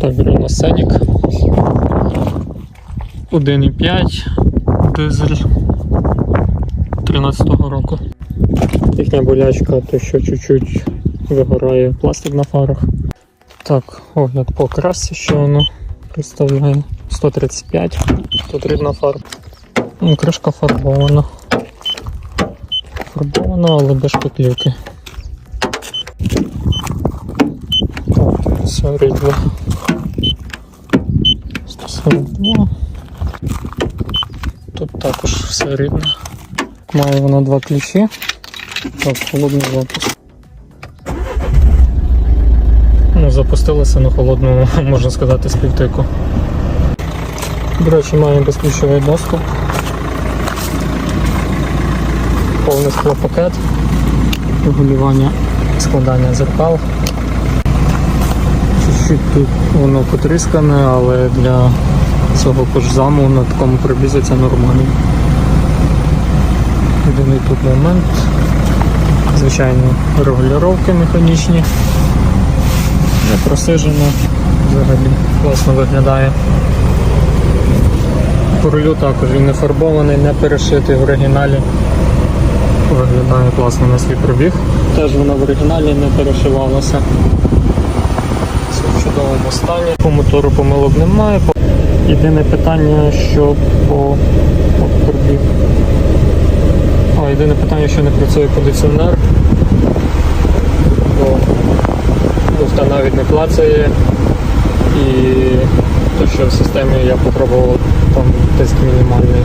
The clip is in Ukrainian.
Так, беру на Сенік. 1,5 дизель 13-го року. Їхня болячка, то що чуть-чуть вигорає пластик на фарах. Так, огляд по красі, що воно представляє 135, тут рідна фарба. Ну, Кришка фарбована. Фарбована, але без шпаклівки. Так, все. 142. Тут також все рідне. Має вона два ключі. Так, холодний запуск. Ну, запустилося на холодному, можна сказати, з півтику. До речі, має безключовий доступ. Повний склопакет, регулювання складання зеркал. Чуть-чуть тут воно потріскане, але для цього кожзаму на такому пробізі це нормально. Єдиний тут момент. Звичайно, регулювання механічні. Не просижено, взагалі класно виглядає. По також він не фарбований, не перешитий в оригіналі. Виглядає класно на свій пробіг. Теж вона в оригіналі не перешивалася. Все в чудовому стані. По мотору помилок немає. Єдине питання, що по по А, єдине питання, що не працює кондиціонер. Бо муфта навіть не клацає. І те, що в системі я попробував там тиск мінімальний,